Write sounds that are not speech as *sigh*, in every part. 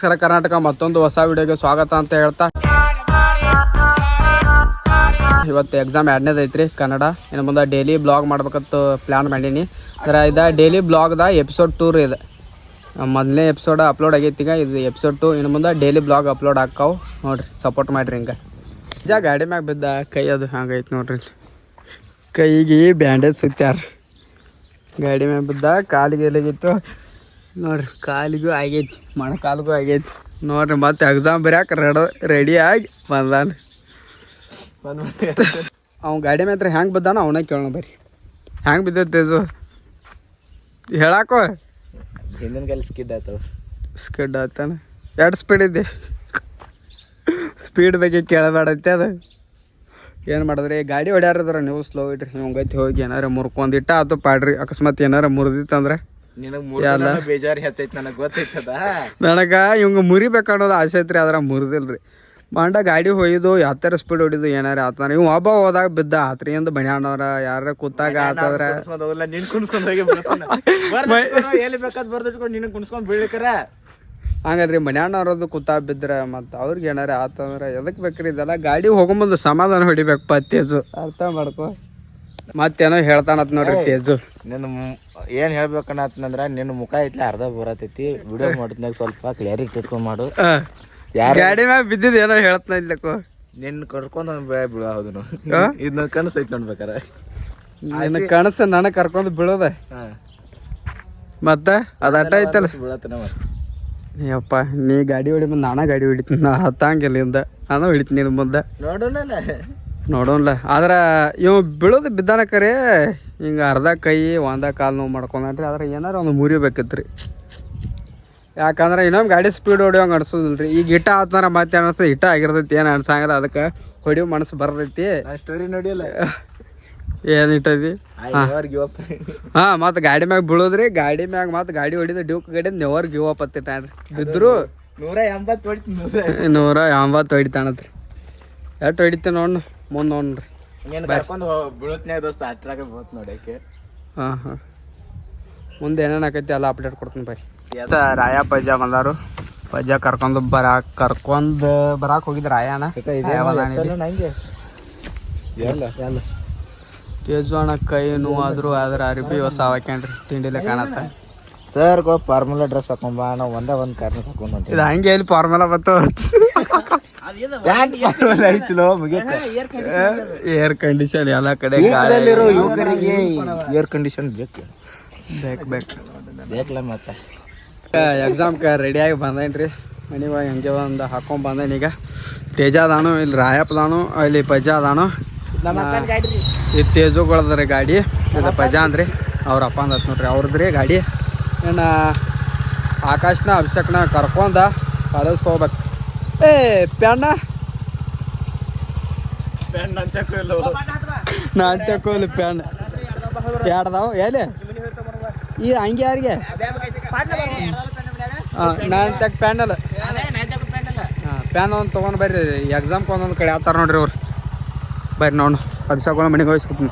ನಮಸ್ಕಾರ ಕರ್ನಾಟಕ ಮತ್ತೊಂದು ಹೊಸ ವಿಡಿಯೋಗೆ ಸ್ವಾಗತ ಅಂತ ಹೇಳ್ತಾ. ಇವತ್ತು ಎಕ್ಸಾಮ್ ಎರಡನೇದು ಐತ್ರಿ, ಕನ್ನಡ. ಇನ್ನು ಮುಂದೆ ಡೈಲಿ ಬ್ಲಾಗ್ ಮಾಡ್ಬೇಕಂತ ಪ್ಲ್ಯಾನ್ ಮಾಡೀನಿ. ಅದರ ಇದು ಡೈಲಿ ಬ್ಲಾಗ್ದ ಎಪಿಸೋಡ್ ಟೂರ್ ಇದು. ಮೊದಲನೇ ಎಪಿಸೋಡ್ ಅಪ್ಲೋಡ್ ಆಗೈತಿ ಈಗ, ಇದು ಎಪಿಸೋಡ್ ಟು ಇನ್ನು ಮುಂದೆ ಡೈಲಿ ಬ್ಲಾಗ್ ಅಪ್ಲೋಡ್ ಹಾಕಾವು ನೋಡ್ರಿ ಸಪೋರ್ಟ್ ಮಾಡಿರಿ ಹಿಂಗೆ. ನಿಜ ಗಾಡಿ ಮ್ಯಾಗ ಬಿದ್ದ ಕೈ ಅದು ಹಾಗೈತಿ ನೋಡ್ರಿ ಕೈಗೆ ಬ್ಯಾಂಡೇಜ್ ಸುತ್ತಾರ. ಗಾಡಿ ಮ್ಯಾಗ ಬಿದ್ದ ಕಾಲಿಗೆ ಎಲ್ಲಿಗಿತ್ತು ನೋಡ್ರಿ ಕಾಲಿಗೂ ಆಗೈತಿ ಮೊಣಕಾಲಿಗೂ ಆಗೈತಿ. ನೋಡ್ರಿ ಮತ್ತೆ ಎಕ್ಸಾಮ್ ಬರ್ಯಾಕ ರೆಡ ರೆಡಿ ಆಗಿ ಬಂದಾನ. ಅವ್ನು ಗಾಡಿ ಮ್ಯಾತ್ರ ಹೆಂಗೆ ಬಿದ್ದಾನ ಅವನೇ ಕೇಳೋಣ ಬರ್ರಿ. ಹೆಂಗೆ ಬಿದ್ದೈತೆ ತೇಜು? ಹೇಳಾಕೋ. ಹಿಂದಿನ ಕಾಲ ಸ್ಕಿಡ್ ಆಯ್ತವ ಸ್ಕಿಡ್ ಆಯ್ತಾನ. ಎರಡು ಸ್ಪೀಡ್ ಇದ್ದೆ ಸ್ಪೀಡ್ ಬಗ್ಗೆ ಕೇಳಬೇಡತ್ತೆ ಅದು. ಏನು ಮಾಡಿದ್ರಿ? ಗಾಡಿ ಹೊಡ್ಯಾರದ್ರ ನೀವು ಸ್ಲೋ ಇಡ್ರಿ. ಗತಿ ಹೋಗಿ ಏನಾರ ಮುರ್ಕೊಂದಿಟ್ಟ ಅದು ಪಾಡ್ರಿ. ಅಕಸ್ಮಾತ್ ಏನಾರ ಮುರಿದಿತ್ತಂದ್ರೆ. ನಿನಗ್ ಯಾವ್ದ? ಮೂರ್ ಬೇಜಾರ್ ಹೆಚ್ಚೈತ್ ನನಗ್ ಗೊತ್ತೈತದ? ನನಗೆ ಇವಂಗ ಮುರಿಬೇಕನ್ನೋದು ಆಸೆ ಐತ್ರಿ ಆದ್ರ ಮುರಿದಿಲ್ರಿ. ಮಂಡ ಗಾಡಿ ಹೊಯ್ದು ಯಾತರ ಸ್ಪೀಡ್ ಹೊಡಿದು ಏನಾರ ಆತನ ಇವ್ ಒಬ್ಬ ಹೋದಾಗ ಬಿದ್ದ ಆತ್ರಿ ಎಂದು ಬಣ್ಯಾಣವ್ರ ಯಾರ ಕೂತಾಗ ಆತದ್ರ. ನಿನ್ ಕುಣಿಸ್ಕೊಂಡ್ ಹೋಗಿ ಎಲ್ಲಿ ಬೇಕಾದ್ ಬರ್ದಿಟ್ಕೊಂಡು ನಿನಗ್ ಕುಣಿಸ್ಕೊಂಡ್ ಬೀಳ್ಕರ. ಹಂಗದ್ರಿ ಮನ್ಯಾನವ್ರದ್ದು ಕೂತಾ ಬಿದ್ರ ಮತ್ತ ಅವ್ರಿಗೆ ಏನಾರ ಆತಂದ್ರ ಎದಕ್ ಬೇಕ್ರಿ ಇದೆಲ್ಲ? ಗಾಡಿ ಹೋಗೊಂಬಂದು ಸಮಾಧಾನ ಹೊಡಿಬೇಕಪ್ಪ ಪತ್ತೇಜು. ಅರ್ಥ ಮಾಡ್ಕೊ. ಮತ್ತೇನೋ ಹೇಳ್ತಾನತ್ ನೋಡ್ರಿ ತೇಜು. ನಿನ್ನ ಏನ್ ಹೇಳ್ಬೇಕನ್ನತ್ತಂದ್ರ ನಿನ್ನ ಮುಖ ಐತ್ಲ ಅರ್ಧ ಬರತೈತಿ ವಿಡಿಯೋ ಮಾಡಿದ್ನಾಗ ಸ್ವಲ್ಪ ಕ್ಲಿಯರಿಟಿ ಇಟ್ಕೊಂಡ್ ಮಾಡು. ಯಾರು ಗಾಡಿ ಮ್ಯಾಗ ಬಿದ್ದಿದ್ ಏನೋ ಹೇಳ್ತಾನ ಇಲ್ಲಕೋ ನಿನ್ನ ಕರ್ಕೊಂಡ್ ಬಿಡ ಹೌದು ಇದ್ ನನ್ ಕನಸು ಐತ್ ನೋಡ್ಬೇಕಾರ ನಿನ್ನ ಕನಸು ನನಗೆ ಕರ್ಕೊಂಡು ಬೀಳೋದ. ಮತ್ತೆ? ಅದಟ ಐತಲ್ಲ. ಬೀಳತ್ತನ ಯಪ್ಪ ನೀ ಗಾಡಿ ಹೊಡಿ ಮುಂದೆ ನಾನ ಗಾಡಿ ಹೊಡಿತೀನಿ. ನಾ ಹತ್ತಂಗಿಲ್ಲ ಇಂದ ನಾನು ಹೊಡಿತೀನಿ ಮುಂದೆ. ನೋಡೋಣ ನೋಡೋನ್ಲ ಆದ್ರೆ ಇವ್ ಬೀಳೋದು ಬಿದ್ದಾನ ಕರೆ ಹಿಂಗೆ ಅರ್ಧ ಕೈ ಒಂದ ಕಾಲು ನೋವು ಮಾಡ್ಕೊಂಡ್ರಿ ಆದ್ರೆ ಏನಾರ ಒಂದು ಮುರಿಬೇಕಿತ್ತು ರೀ ಯಾಕಂದ್ರೆ ಇನ್ನೊಮ್ಮೆ ಗಾಡಿ ಸ್ಪೀಡ್ ಹೊಡಿಯೋಂಗೆ ಅನ್ಸೋದಿಲ್ಲ ರೀ ಈಗ ಇಟ್ಟ ಆತಂದ್ರೆ ಮತ್ತೆ ಅನಿಸ್ತದೆ ಇಟ್ಟ ಆಗಿರ್ತೈತಿ. ಏನು ಅನ್ಸಂಗಿಲ್ಲ ಅದಕ್ಕೆ ಹೊಡಿಯೋ ಮನಸ್ಸು ಬರ್ತೈತಿ ಸ್ಟೋರಿ ನೋಡಿಲ್ಲ ಏನು ಇಟ್ಟೈತಿ ಹಾಂ. ಮತ್ತು ಗಾಡಿ ಮ್ಯಾಗ ಬೀಳೋದ್ರಿ. ಗಾಡಿ ಮ್ಯಾಗ ಮತ್ತು ಗಾಡಿ ಹೊಡಿದ ಡ್ಯೂಕ್ ಗಾಡಿ ನೆವರ್ ಗಿವ್ ಅಪ್ ಹತ್ತಿಟ್ಟಾನ್ರಿ ಬಿದ್ರು ನೂರ ಎಂಬತ್ತು ಹೊಡಿತು ನೂರ. ಎಂಬತ್ತು ಹೊಡಿತಾನತ್ರಿ. ಎಷ್ಟು ಹೊಡಿತೀನಿ ನೋಡ್ನು ಮುಂದೆ ನೋಡ್ರಿ. ನೀನು ಕರ್ಕೊಂಡು ಬೀಳತ್ನ್ಯಾಗ ದೋಸ್ತ ಅಟ್ರಾಗೆ ಬೀಳತ್ ನೋಡಕ್ಕೆ ಹಾಂ ಹಾಂ. ಮುಂದೆ ಏನೇನು ಆಕೈತಿ ಎಲ್ಲ ಅಪ್ಡೇಟ್ ಕೊಡ್ತೀನಿ ಬೈ ರಾಯ ಪಜಾ ಬಂದಾರು? ಪಜಾ ಕರ್ಕೊಂಡು ಬರಾಕ್ ಕರ್ಕೊಂಡು ಬರಾಕ್ ಹೋಗಿದ್ ರಾಯಣ ನಂಗೆ ಎಲ್ಲ ಎಲ್ಲ. ತೇಜು ಅಣ್ಣ ಕೈ ನೋವಾದ್ರು ಆದ್ರೆ ಅರಿಬಿ ಹೊಸ ಹಾಕ್ಯಾನ್ರಿ. ತಿಂಡಿಲೆ ಕಾಣತ್ತ. ಸರ್ ಫಾರ್ಮುಲಾ ಡ್ರೆಸ್ ಹಾಕೊಂಬ ನಾವು ಒಂದೇ ಒಂದ್ ಕಾರ್ನ ಹಾಕೊಂಡ್. ಇದು ಹಂಗೆ ಇಲ್ಲಿ ಫಾರ್ಮುಲಾ ಬತ್ತು? ಐತಿಲೋ ಏರ್ ಕಂಡೀಷನ್ ಎಲ್ಲ ಕಡೆ ಗಾಳಿಯಲ್ಲಿರೋ ಯುವಕರಿಗೆ ಏರ್ ಕಂಡೀಷನ್ ಬೇಕು. ಬೇಕು ಬೇಕು. ಬೇಕಲ್ಲ ಮತ್ತೆ? ಎಕ್ಸಾಮ್ಗೆ ರೆಡಿಯಾಗಿ ಬಂದೇನ್ರಿ? ಮನೆಗೆ ಹೋಗಿ ಹಂಗೆ ಒಂದು ಹಾಕೊಂಡ್ ಬಂದೇನಿ ಈಗ. ತೇಜ ಅದಾನು ಇಲ್ಲಿ ರಾಯಪ್ಪದಾನು ಇಲ್ಲಿ ಪಜ ಅದಾನು ನಮ್ಮ ಅಕ್ಕನ ಗಾಡಿ ರೀ. ಈ ತೇಜುಗಳದ್ರಿ ಗಾಡಿ. ಇದು ಪಜ ಅಂದ್ರಿ. ಅವ್ರ ಅಪ್ಪ ಅಂದತ್ ನೋಡ್ರಿ ಅವ್ರದ್ರಿ ಗಾಡಿ. ಏನ ಆಕಾಶ್ನ ಅಭಿಷೇಕ್ನ ಕರ್ಕೊಂಡ ಕಾಲೇಜ್ಗೆ ಹೋಗ್ಬೇಕು ಏ ಪ್ಯಾಂಡ ನಾನ್ ತಕೋಲಿ ಪ್ಯಾನ್. ಎರಡ್ದಾವ ಎಲ್ಲಿ? ಈ ಹಂಗೆ ಯಾರಿಗೆ ನಾನು ತಕ್ಕ ಪ್ಯಾನಲ್. ಹಾಂ ಪ್ಯಾನ್ ಒಂದು ತೊಗೊಂಡು ಬರ್ರಿ. ಎಕ್ಸಾಮ್ಗೆ ಒಂದೊಂದು ಕಡೆ ಆತಾರ ನೋಡ್ರಿ ಅವ್ರು. ಬರ್ರಿ ನೋಡು. ಅಭಿಷೇಕಗಳ ಮನೆಗೆ ಹೋಗಿಸ್ಬಿಡ್ತೀನಿ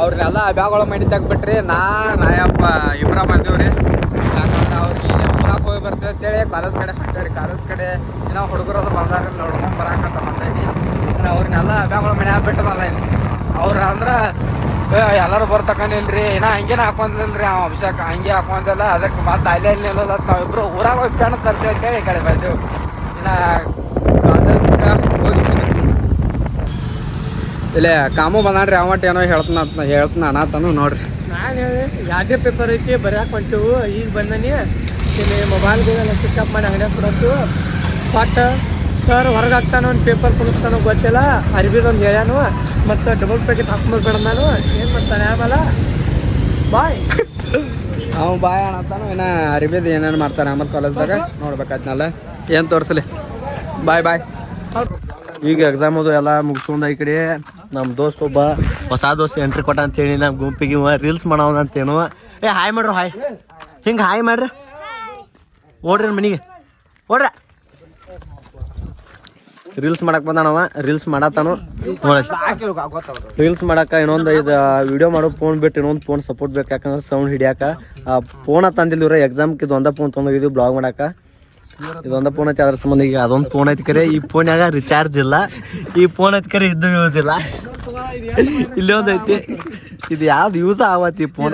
ಅವ್ರನ್ನೆಲ್ಲ ಬ್ಯಾಗಳ ಮನೆ ತೆಗ್ಬಿಟ್ರಿ ನಾ ರಾಯಪ್ಪ ಇಬ್ರ ಬಂದೀವ್ರಿ. ಬರ್ತೇವೆ ಅಂತೇಳಿ ಕಾಲೇಜ್ ಕಡೆ ಹೊಂಟೇವ್ರಿ. ಕಾಲೇಜ್ ಕಡೆ ಏನೋ ಹುಡುಗರು ಅದು ಬಂದಾರ ನೋಡ್ಕೊಂಡ್ ಬರಾಕಂತ ಅಂದ್ರೆ ಅವ್ರನ್ನೆಲ್ಲ ಅಭ್ಯಾಗಳ ಮನೆ ಬಿಟ್ಟು ಬಂದೀನಿ ಅವ್ರು ಅಂದ್ರೆ ಎಲ್ಲರೂ ಬರ್ತಕನಿಲ್ರಿ ಏನೋ ಹಂಗೇನ ಹಾಕೊಂಡಿಲ್ರಿ ಅವ ಅಭಿಷೇಕ, ಹಂಗೆ ಹಾಕೊಂದಿಲ್ಲ, ಅದಕ್ಕೆ ಮತ್ತೆ ಅಲ್ಲೇ ನಿಲ್ಲೋದ ನಾವಿಬ್ರು ಊರಾಗ ಹೋಗಿ ಪೆಣ್ಣ ತರ್ತೇವೆ ಅಂತೇಳಿ ಈ ಕಡೆ ಬಂದೇವು. ಇನ್ನ ಕಾಲೇಜ್ಗೆ ಹೋಗಿ ಸಿಗ್ತೀನಿ ಇಲ್ಲೇ ಕಾಮು ಬಂದಾನ್ರಿ ಅವಟ್ ಏನೋ ಹೇಳ್ತಾನ ಹೇಳ್ತಾನ ಅನ್ನತಾನು ನೋಡ್ರಿ. ನಾನು ಯಾವುದೇ ಪೇಪರ್ ಐತಿ, ಬರ್ಯಾಕ ಹೊಂಟೇವು, ಈಗ ಬಂದನಿ. ಇಲ್ಲಿ ಮೊಬೈಲ್ಗೆಲ್ಲ ಪಿಕಪ್ ಮಾಡಿ ಅಂಗಡಿ ಕೊಡತ್ತು ಬಟ್ ಸರ್ ಹೊರಗೆ ಹಾಕ್ತಾನು ಒಂದು ಪೇಪರ್ ಕುಣಿಸ್ತಾನೋ ಗೊತ್ತಿಲ್ಲ. ಅರಿಬಿದೊಂದು ಹೇಳ್ಯಾನು. ಮತ್ತು ಡಬಲ್ ಪ್ಯಾಕೆಟ್ ಹಾಕ್ಬಿಡ್ಬೇಡ ನಾನು. ಏನು ಮಾಡ್ತಾನೆ ಆಮೇಲೆ? ಬಾಯ್ ಅವ ಬಾಯ್ ಅನ್ನತಾನು ಇನ್ನ ಅರಿಬಿದ್ ಏನೇನು ಮಾಡ್ತಾನೆ ಆಮೇಲೆ ಕಾಲೇಜ್ದಾಗ ನೋಡ್ಬೇಕಾಯ್ತನಲ್ಲ ಏನು ತೋರಿಸಲಿ? ಬಾಯ್ ಬಾಯ್ ಈಗ ಎಕ್ಸಾಮ್ ಅದು ಎಲ್ಲ ಮುಗಿಸ್ಕೊಂಡ ಈ ಕಡೆ ನಮ್ಮ ದೋಸ್ತ ಒಬ್ಬ ಹೊಸ ದೋಸ್ತ ಎಂಟ್ರಿ ಕೊಟ್ಟ ಅಂತೇಳಿ ನಮ್ಮ ಗುಂಪಿಗೆ ರೀಲ್ಸ್ ಮಾಡೋಣ ಅಂತೇನು. ಏ ಹಾಯ್ ಮಾಡ್ರು ಹಾಯ್ ಹಿಂಗೆ ಹಾಯ್ ಮಾಡ್ರಿ. ಓಡ್ರಿ ಮನೆಗೆ. ಓಡ್ರ. ರೀಲ್ಸ್ ಮಾಡಕ್ ಬಂದಾನವ ರೀಲ್ಸ್ ಮಾಡತ್ತಾನು. ರೀಲ್ಸ್ ಮಾಡಾಕ ಇನ್ನೊಂದು ಇದು ವಿಡಿಯೋ ಮಾಡೋ ಫೋನ್ ಬಿಟ್ಟು ಇನ್ನೊಂದು ಫೋನ್ ಸಪೋರ್ಟ್ ಬೇಕು. ಯಾಕಂದ್ರೆ ಸೌಂಡ್ ಹಿಡಿಯಾಕ ಫೋನ್ ತಂದಿಲ್ಲ ಇವ್ರ. ಎಕ್ಸಾಮ್ಗೆ ಇದು ಒಂದ ಫೋನ್ ಇದು ಬ್ಲಾಗ್ ಮಾಡಾಕ. ಇದೊಂದ ಫೋನ್ ಐತಿ ಅದ್ರ ಸಂಬಂಧ ಈಗ ಅದೊಂದು ಫೋನ್ ಐತಿ ಕರೆ. ಈ ಫೋನ್ಯಾಗ ರಿಚಾರ್ಜ್ ಇಲ್ಲ. ಈ ಫೋನ್ ಐತಿ ಕರೆ ಇದ್ದು ಯೂಸ್ ಇಲ್ಲ. ಇಲ್ಲಿ ಒಂದ್ ಐತಿ. ಇದು ಯಾವ್ದು ಯೂಸ್ ಆವತ್ತಿ ಫೋನ್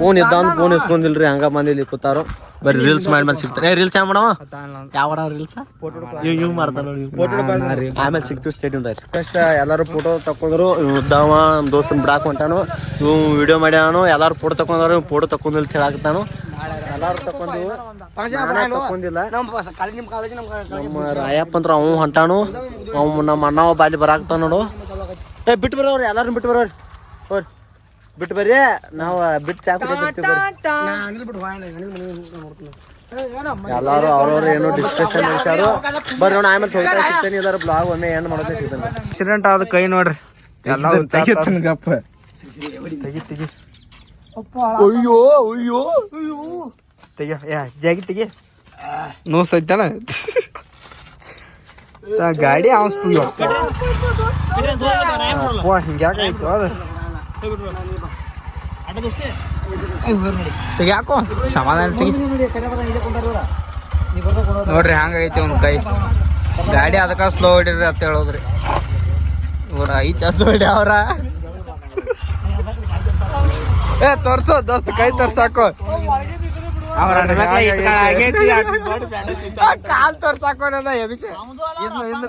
ಫೋನ್ ಇದ್ದಾವ ಫೋನ್ ಇಸ್ಕೊಂಡಿಲ್ರಿ ಹಂಗ ಬಂದಿಲ್ಲಿ ಕೂತಾರು. ಬರೀ ರೀಲ್ಸ್ ಮಾಡಿ ಮೇಲೆ ಸಿಗ್ತಾರೆ. ಏ ರೀಲ್ಸ್ ಯಾವ ಮಾಡವ? ಯಾವ ರೀಲ್ಸ್ ಯೂ ಇವ್ ಮಾಡ್ತಾನ ಆಮೇಲೆ ಸಿಗ್ತೀವಿ ಸ್ಟೇಡಿಯಂ ಫಸ್ಟ್ ಎಲ್ಲಾರು ಫೋಟೋ ತಕೊಂಡ್ರು ಇದ್ದಾವ ದೋಸ್ತನ್ ಬಿಡಾಕ್ ಹೊಂಟಾನು ಇವ್ ವಿಡಿಯೋ ಮಾಡ್ಯಾನು ಎಲ್ಲಾರು ಫೋಟೋ ತಕೊಂಡ್ರು ಫೋಟೋ ತಕೊಂಡಿಲ್ಲ ಹೇಳಾಕತ್ತಾನು. ಎಲ್ಲಾರು ತಕೊಂಡಿವು ನಾನೇ ತಕೊಂಡಿಲ್ಲ ನಮ್ಮ ರಾಯಪ್ಪ ಅಂದ್ರ ಅವ್ ಹೊಂಟಾನು. ಅವ್ ನಮ್ಮ ಅಣ್ಣ ಒಬ್ಬ ಅಲ್ಲಿ ಬರಾಕ್ತಾನ ನೋಡು. ಏ ಬಿಟ್ಟು ಬರೋರು ಎಲ್ಲಾರು ಬಿಟ್ಟು ಬರೋರು. ಹೋರ್. ಬಿಟ್ಟು ಬರ್ರಿ. ನಾವು ಬಿಟ್ಟು ಚಾಕ್ ಎಲ್ಲಾರು ಅವ್ರವ್ರು ಏನೋ ಡಿಸ್ಕಷನ್ ಮಾಡ್ತಾರೋ ಬರ್ರಿ ನೋಡಿ ಆಮೇಲೆ ಹೋಗ್ತಾ ಸಿಗ್ತೇನೆ ಇದಾರ ಬ್ಲಾಗ್ ಒಮ್ಮೆ ಏನ್ ಮಾಡೋದೇ ಸಿಗ್ತಾನೆ ಆಕ್ಸಿಡೆಂಟ್ ಆದ ಕೈ ನೋಡ್ರಿ. ಎಲ್ಲ ಗಪ್ಪ. ತೆಗಿ ತೆಗಿ. ಅಯ್ಯೋ ಅಯ್ಯೋ. ತೆಗಿ ಯಾ ಜಾಗಿ ತೆಗಿ ನೋಸ್ ಐತನ ಗಾಡಿ ಅವಸ್ಪು ವಾ ಹಿಂಗ್ಯಾಕಾಯ್ತು ಅದು. ತೆಗ್ಯಾಕೋ ಸಮಾಧಾನ ತೆಗಿ. ನೋಡ್ರಿ ಹಂಗೈತಿ ಒಂದು ಕೈ. ಗಾಡಿ ಅದಕ್ಕ ಸ್ಲೋ ಹೊಡಿರಿ ಅಂತ ಹೇಳೋದ್ರಿ. ಇವ್ರ ಐತಿ ಅದು ಹೊಡಿ ಅವ್ರ. ಏ ತೋರ್ಸೋ ದೋಸ್ತ ಕೈ ತೋರ್ಸಾಕು ಅವ್ರ ಕಾಲ್ ತೋರ್ಸಾಕೋ ನನ್ನ ಎಬಿಸಿ ಇನ್ನು ಇನ್ನು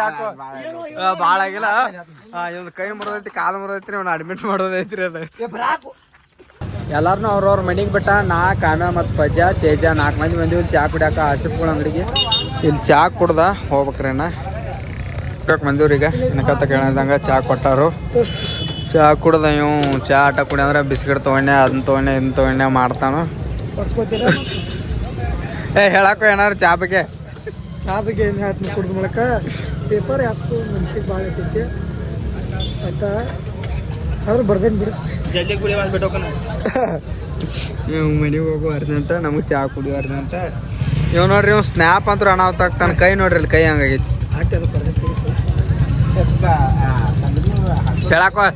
ಹಾಕೋ. ಆ, ಭಾಳ ಆಗಿಲ್ಲ. ಇವ್ನ ಕೈ ಮುರಿದೈತಿ ಕಾಲು ಮುರಿದೈತ್ರಿ ಅವ್ನ ಅಡ್ಮಿಟ್ ಮಾಡೋದೈತ್ರಿ ಎಲ್ಲಾರನು ಅವ್ರವ್ರ ಮನೆಗೆ ಬಿಟ್ಟ ನಾ ಕಾಮ್ಯ ಮತ್ತು ಪಜ್ಜ ತೇಜ ನಾಲ್ಕು ಮಂದಿ ಬಂದಿವಿ ಚಾ ಕುಡಿಯಾಕ ಆಸಿಫ್ಗಳ ಅಂಗಡಿಗೆ. ಇಲ್ಲಿ ಚಾ ಕುಡ್ದ ಹೋಗ್ಬೇಕ್ರಿ ಅಣ್ಣ. ಬಂದಿವ್ರಿ ಈಗ ಇನ್ಕತ್ತ ಕೇಳಿದಂಗ ಚಾ ಕೊಟ್ಟಾರು. ಚಾ ಕುಡ್ದ ಇವ್ ಚಾ ಆಟ ಕುಡಿ ಅಂದ್ರೆ ಬಿಸ್ಕಿಟ್ ತಗೊಂಡೆ ಅದನ್ನ ತೊಗೊಂಡೆ ಇದನ್ನ ತೊಗೊಂಡೆ ಮಾಡ್ತಾನು. ಏ ಹೇಳಕ್ಕ ಏನಾರ ಚಾ ಬಗ್ಗೆ? ಚಾ ಬಗ್ಗೆ ಏನು ಹೇಳ್ತೀನಿ ಕುಡ್ದ ಮೂಲಕ ಪೇಪರ್ ಯಾಕೋ ಮನ್ಸಿಗೆ ಭಾಳ ಐತೈತಿ ಆಯ್ತಾ ಬಿಡು ಬರ್ದೇನು ಬಿಡು. ಇವ್ ಮನೆಗೆ ಹೋಗು ಅರ್ಜೆಂಟ ನಮಗೆ ಚಾ ಕುಡಿಯೋ ಅರ್ಜೆಂಟ. ಇವ್ ನೋಡ್ರಿ ಇವ್ ಸ್ನ್ಯಾಪ್ ಅಂತೂ ಅನಾಹುತ ಆಗ್ತಾನೆ. ಕೈ ನೋಡ್ರಿ ಅಲ್ಲಿ ಕೈ ಹಂಗಾಗೈತಿ. ಹೇಳಕ್ಕೋ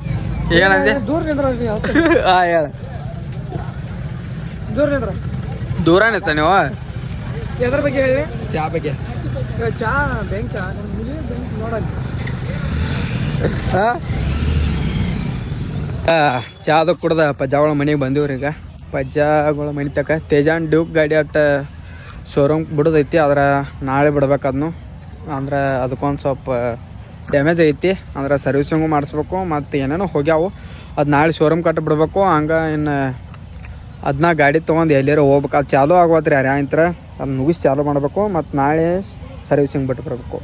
ದೂರ ನಿಂದ್ರಿ ಹಾ ಹೇಳ. ದೂರ ನಿಂದ್ರ. ದೂರ ನಿಂತ ನೀವು? ಎದ್ರ ಬಗ್ಗೆ ಹೇಳಿ? ಚಾ ಬಗ್ಗೆ. ಚಾ ಬ್ಯಾಂಕ್? ನೋಡಲ್ಲ ಚಾದ ಕುಡ್ದ ಪಜ್ಜಾಗಳ ಮನೆಗೆ ಬಂದಿವ್ರಿ ಈಗ. ಪಜ್ಜಾಗಳ ಮನೆ ತಕ ತೇಜಾನ್ ಡ್ಯೂಕ್ ಗಾಡಿ ಅಟ್ಟ ಶೋರೂಮ್ ಬಿಡೋದೈತಿ ಆದ್ರೆ ನಾಳೆ ಬಿಡ್ಬೇಕು ಅದನ್ನು ಅಂದ್ರೆ ಅದಕ್ಕೊಂದು ಸ್ವಲ್ಪ ಡ್ಯಾಮೇಜ್ ಐತಿ. ಅಂದ್ರೆ ಸರ್ವಿಸಿಂಗು ಮಾಡಿಸ್ಬೇಕು, ಮತ್ತು ಏನೇನೋ ಹೋಗ್ಯಾವು. ಅದು ನಾಳೆ ಶೋರೂಮ್ ಕಟ್ಟಿ ಬಿಡ್ಬೇಕು. ಹಂಗೆ ಇನ್ನು ಅದನ್ನ ಗಾಡಿ ತೊಗೊಂಡು ಎಲ್ಲಿಯಾರು ಹೋಗ್ಬೇಕು. ಅದು ಚಾಲೂ ಆಗೋತ್ರಿ ಯಾರ್ಯಾಂತ್ರ ಅದು ಮುಗಿಸಿ ಚಾಲೂ ಮಾಡಬೇಕು. ಮತ್ತು ನಾಳೆ ಸರ್ವಿಸಿಂಗ್ ಬಿಟ್ಟು ಬರಬೇಕು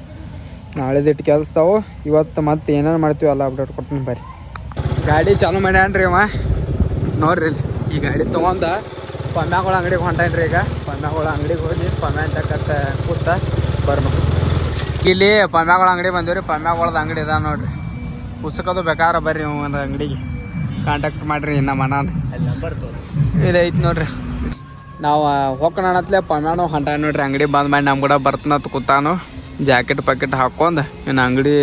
ನಾಳೆದಿಟ್ಟು ಕೆಲಸ್ತಾವು ಇವತ್ತು ಮತ್ತೆ ಏನೇನು ಮಾಡ್ತೀವಿ ಎಲ್ಲ ಅಪ್ಡೇಟ್ ಕೊಡ್ತೀನಿ ಬರ್ರಿ. ಗಾಡಿ ಚಾಲೂ ಮಾಡ್ಯಾನ್ರಿ ಅವ. ನೋಡ್ರಿ ಈ ಗಾಡಿ ತೊಗೊಂಡ ಪಮ್ಯಾಗಳ ಅಂಗಡಿಗೆ ಹೊಂಟೇನ್ರಿ ಈಗ. ಪಮ್ಯಾಗಳ ಅಂಗಡಿಗೆ ಹೋಗಿ ಪಮ್ಯಾ ತಕ್ಕತ್ತ ಕೂತ ಬರ್ಬೇಕು. ಇಲ್ಲಿ ಪಮ್ಯಾಗಳ ಅಂಗಡಿ ಬಂದಿವ್ರಿ. ಪಮ್ಯಾಗಳದ ಅಂಗಡಿ ಇದ ನೋಡ್ರಿ. ಪುಸ್ತಕದ ಬೇಕಾರ ಬರ್ರಿ ಒಂದು ಅಂಗಡಿಗೆ. ಕಾಂಟ್ಯಾಕ್ಟ್ ಮಾಡ್ರಿ ನಮ್ಮ ಅಣ್ಣ ಇಲ್ಲಿ ಐತಿ ನೋಡ್ರಿ. ನಾವು ಹೋಗೋಣತ್ಲೆ ಪಮ್ಯಾನು ಹೊಂಟ ನೋಡ್ರಿ. ಅಂಗಡಿ ಬಂದ್ ಮಾಡಿ ನಮ್ಮ ಕೂಡ ಬರ್ತನತ್ ಕೂತಾನು. ಜಾಕೆಟ್ ಪಾಕೆಟ್ ಹಾಕೊಂಡು ಇನ್ನು ಅಂಗಡಿ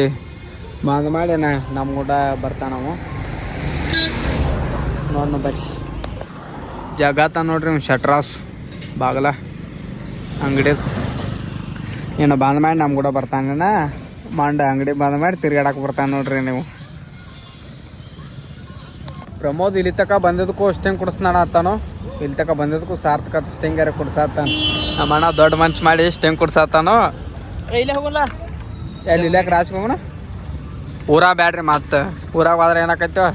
ಬಂದ್ ಮಾಡಿ ನಮ್ಮ ಕೂಡ ಬರ್ತಾನವು ನೋಡ್ನು ಬರ್ರಿ. ಜಗತ್ತ ನೋಡ್ರಿ ಶಟ್ರಾಸ್ ಬಾಗಲ. ಅಂಗಡಿ ಏನು ಬಂದ್ ಮಾಡಿ ನಮ್ಮ ಕೂಡ ಬರ್ತಾನ ಮಂಡ ಅಂಗಡಿ ಬಂದ್ ಮಾಡಿ ತಿರ್ಗಾಡಕ್ಕೆ ಬರ್ತಾನೆ ನೋಡ್ರಿ ನೀವು. ಪ್ರಮೋದ್ ಇಲ್ಲಿ ತಕ ಬಂದಿದ್ದಕ್ಕೂ ಸ್ಟಿಂಗ್ ಕುಡಿಸ್ತಾನ ಆತಾನು ಇಲ್ಲಿ ತಕ ಬಂದಿದ್ದಕ್ಕೂ ಸಾರ್ಥಕ ಸ್ಟಿಂಗರ ಕುಡ್ಸಾತಾನ. ನಮ್ಮ ಅಣ್ಣ ದೊಡ್ಡ ಮನ್ಸು ಮಾಡಿ ಸ್ಟಿಂಗ್ ಕುಡ್ಸಾತಾನು? ಇಲ್ಲೇ ಹೋಗಲ್ಲ ಎಲ್ಲಿ ಇಲ್ಲ ರಾಜ್ಗೆ ಹೋಗೋಣ? ಊರ ಬ್ಯಾಡ್ರಿ ಮತ್ತೆ. ಊರಾಗ ಹೋದ್ರೆ ಏನಾಕೈತೋ?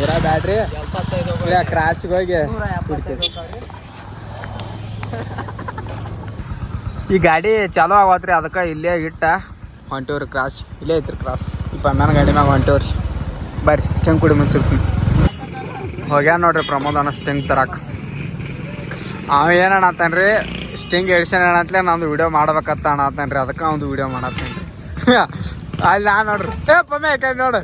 ಊರ ಬ್ಯಾಡ್ರಿ. ಕ್ರಾಸಿಗೆ ಹೋಗಿ ಕುಡಿತೀವಿ. *laughs* ಈ ಗಾಡಿ ಚಾಲೋ ಆಗತ್ರಿ, ಅದಕ್ಕೆ ಇಲ್ಲೇ ಇಟ್ಟ ಹೊಂಟಿವ್ರಿ ಕ್ರಾಸ್ ಇಲ್ಲೇ ಐತ್ರಿ ಕ್ರಾಸ್ ಈ ಪಮ್ಯಾನ ಗಾಡಿ ಮ್ಯಾಗ ಹೊಂಟೋರಿ ಬರ್ರಿ ಸ್ಟೆಂಗ್ ಕುಡಿ ಮುನ್ಸಿರ್ತೀನಿ ಹೋಗ್ಯಾನ ನೋಡ್ರಿ ಪ್ರಮೋದ್ ಅಣ್ಣ ಸ್ಟಿಂಗ್ ತರಕ್. ಅವ ಏನು ಸ್ಟಿಂಗ್ ಎಡಿಷನ್ ಅಣ್ಣತ್ಲೆ ನಂದು ವಿಡಿಯೋ ಮಾಡ್ಬೇಕತ್ತ ಅಣ್ಣತ್ತಾನ್ರಿ ಅದಕ್ಕೆ ಒಂದು ವಿಡಿಯೋ ಮಾಡತ್ತೇನ್ರಿ ಅಲ್ಲಿ ನಾ ನೋಡ್ರಿ. ಏ, ಪಮ್ಯ ಯಾಕೆ ನೋಡು.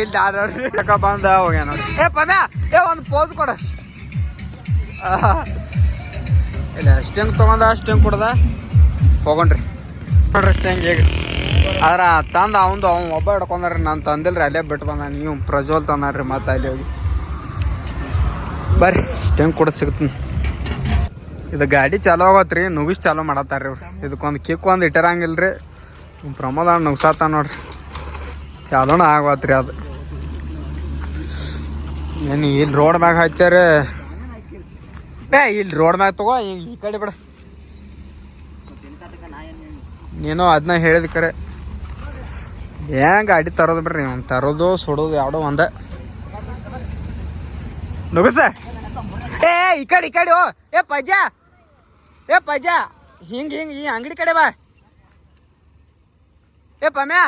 ಇಲ್ಲಿ ಆ ನೋಡ್ರಿ. ಬಂದ ಹೋಗ್ಯಾನ ಏ, ಪಮ್ಯ, ಏ, ಒಂದು ಪೋಸ್ ಕೊಡು. ಇಲ್ಲ ಸ್ಟಿಂಗ್ ತೊಗೊಂಡ ಸ್ಟಿಂಗ್ ಕೊಡ್ದ? ಹೋಗೋಣ್ರಿ. ನೋಡ್ರಿ ಹೆಂಗೆ ಈಗ ಆದ್ರೆ ತಂದ ಅವಂದು ಅವ್ನು ಒಬ್ಬ ಹಿಡ್ಕೊಂಡ್ರಿ ನಾನು ತಂದಿಲ್ರಿ, ಅಲ್ಲೇ ಬಿಟ್ಟು ಬಂದ. ನೀವು ಪ್ರಜ್ವಲ್ ತಂದ್ರಿ ಮತ್ತೆ ಅಲ್ಲಿ ಹೋಗಿ. ಬರ್ರಿ ಸ್ಟೆಂಗ್ ಕೂಡ ಸಿಗ್ತೀನಿ ಇದು ಗಾಡಿ ಚಾಲೋ ಆಗತ್ರಿ ನುಗಿಸ್ ಚಾಲೋ ಮಾಡತ್ತಾರ್ರಿ ಇವ್ರು. ಇದಕ್ಕೊಂದು ಕಿಕ್ ಒಂದು ಇಟ್ಟಿರಂಗಿಲ್ರಿ. ಪ್ರಮೋದ ನುಗ್ಸಾತ ನೋಡ್ರಿ. ಚಾಲೋನ ಆಗತ್ರಿ ಅದು. ಏನು ಇಲ್ಲಿ ರೋಡ್ ಮ್ಯಾಗ ಹಾಕ್ಯಾರ? ಏ ಇಲ್ಲಿ ರೋಡ್ ಮ್ಯಾಗ ತಗೋ, ಈ ಈ ಕಡೆ ಬಿಡ. ನೀನು ಅದನ್ನ ಹೇಳಿದ ಕರೆ. ಹೆಂಗ ಗಾಡಿ ತರೋದು ಬಿಡ್ರಿ ಅವ್ನು ತರೋದು, ಸುಡೋದು ಯಾವುದೋ ಒಂದ. ನುಗಸ ಏ ಈ ಕಡೆ ಈ ಕಡೆ, ಓ, ಏ ಪಜಾ ಏ ಪಜಾ ಹಿಂಗ ಹಿಂಗ, ಈ ಅಂಗಡಿ ಕಡೆ ಬಾ. ಏ, ಪಮ್ಯಾ.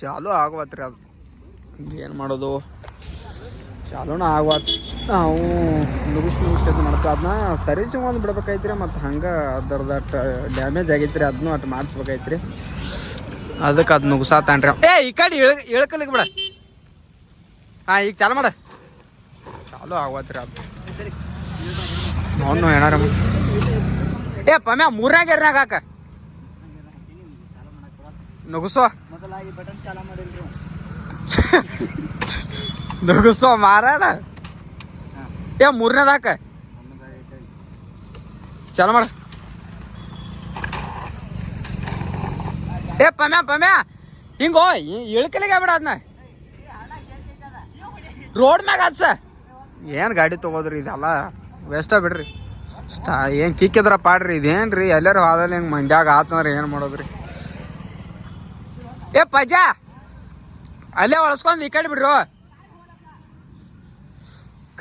ಚಾಲು ಆಗವತ್ರಿ ಅದು. ಏನು ಮಾಡೋದು? ಚಾಲೂನ ಆಗವತ್ ನಾವು ಮುಗಿಸ್ ಮುಗಿಸ್ ಇದು ಮಾಡ್ತೀವಿ ಅದನ್ನ ಸರ್ವಿಸ್ ಒಂದು ಬಿಡ್ಬೇಕಾಯ್ತ್ರಿ ಮತ್ತು ಹಂಗೆ ಅದರದ ಡ್ಯಾಮೇಜ್ ಆಗೈತ್ರಿ ಅದನ್ನೂ ಅಟ್ ಮಾಡಿಸ್ಬೇಕಾಯ್ತ್ರಿ. ಅದಕ್ಕೆ ಅದು ತಾಂಡ್ರಿ ಏ ಈ ಕಡೆ ಇಳ ಇಳ್ಕಲಿಕ್ಕೆ ಬಿಡ. ಹಾಂ ಈಗ ಚಾಲು ಮಾಡ. ಚಾಲು ಆಗವತ್ರಿ ಅದು. ಅವನು ಏನಾರ ಏ ಪಮ್ಯಾ ಮೂರನೇ ಗೆರ್ನಾಗ ಹಾಕ. ನುಗ್ಸೋ *laughs* ನುಗ್ಸೋ ಮಾರಾಡ ಏ ಮೂರನೇದ ಹಾಕ ಚಾಲು ಮಾಡ. ಏ, ಪಮ್ಯಾ ಪಮ್ಯಾ. ಹಿಂಗೋ ಇಳ್ಕಲಿಗೆ ಬಿಡ ಅದನ್ನ ರೋಡ್ ಮ್ಯಾಗ ಅದ್ಸ ಏನು ಗಾಡಿ ತಗೋದ್ರಿ ಇದೆಲ್ಲ? ವೇಸ್ಟ ಬಿಡ್ರಿ. ಸ್ಟಾ, ಏನು ಕಿಕ್ಕಿದ್ರ ಪಾಡ್ರಿ, ಇದೇನ್ರಿ? ಎಲ್ಲರೂ ಹೋದಲ್ಲಿ ಹಿಂಗೆ ಮಂದ್ಯಾಗ ಆತಂದ್ರೆ ಏನು ಮಾಡೋದ್ರಿ? ಏ ಪಜಾ ಅಲ್ಲೇ ಒಳಸ್ಕೊಂಡ್ ಈ ಕಡೆ ಬಿಡ್ರು.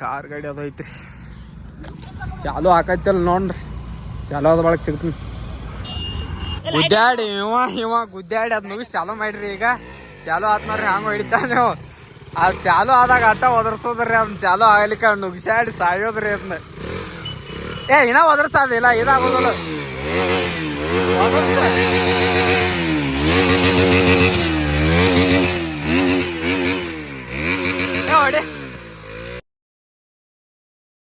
ಕಾರ್ ಗಾಡಿ ಅದು ಐತ್ರಿ. ಚಾಲು ಹಾಕೈತಲ್ಲ ನೋಡ್ರಿ. ಚಾಲು ಅದ ಬಳಕ ಸಿಗ್ತೀನಿ. ಗುದ್ದಾಡಿ, ಇವ ಇವ, ಗುದ್ದಾಡಿ ಅದ್ ಮುಗಿಸ್ ಚಾಲು ಮಾಡ್ರಿ ಈಗ. ಚಾಲು ಆತ್ ನೋಡ್ರಿ, ಹಂಗ ಹೊಡಿತ ನೀವು. ಅದ್ ಚಾಲು ಆದಾಗ ಅಟ್ಟ ಒದರ್ಸೋದ್ರಿ ಅದನ್ನ ಚಾಲು ಆಗ್ಲಿಕ್ಕ ನುಗ್ಸಾಡಿ ಸಾಯೋದ್ರಿ ಅದನ್ನ ಏ, ಇನ್ನ ಒದರ್ಸೋದಿಲ್ಲ, ಇದಾಗೋದಿಲ್ಲ.